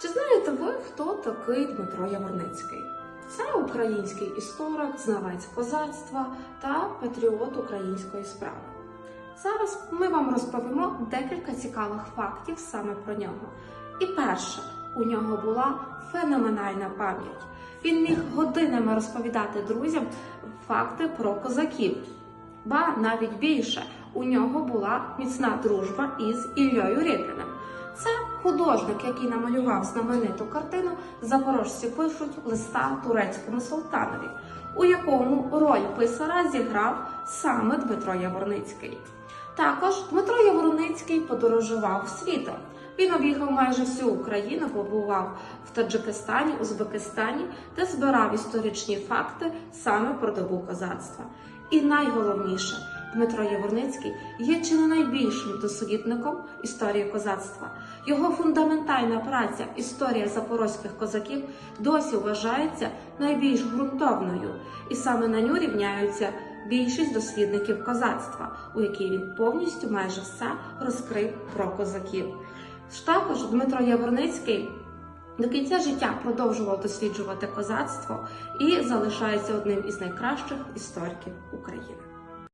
Чи знаєте ви, хто такий Дмитро Яворницький? Це український історик, знавець козацтва та патріот української справи. Зараз ми вам розповімо декілька цікавих фактів саме про нього. І перше, у нього була феноменальна пам'ять. Він міг годинами розповідати друзям факти про козаків. Ба навіть більше у нього була міцна дружба із Іллею Рєпіним. Художник, який намалював знамениту картину Запорожці пишуть листа турецькому султанові, у якому роль писара зіграв саме Дмитро Яворницький. Також Дмитро Яворницький подорожував світом. Він об'їхав майже всю Україну, побував в Таджикистані, Узбекистані, де збирав історичні факти саме про добу козацтва. І найголовніше, Дмитро Яворницький є чи не найбільшим дослідником історії козацтва. Його фундаментальна праця Історія запорозьких козаків досі вважається найбільш ґрунтовною, і саме на ню рівняються більшість дослідників козацтва, у якій він повністю майже все розкрив про козаків. Також Дмитро Яворницький до кінця життя продовжував досліджувати козацтво і залишається одним із найкращих істориків України.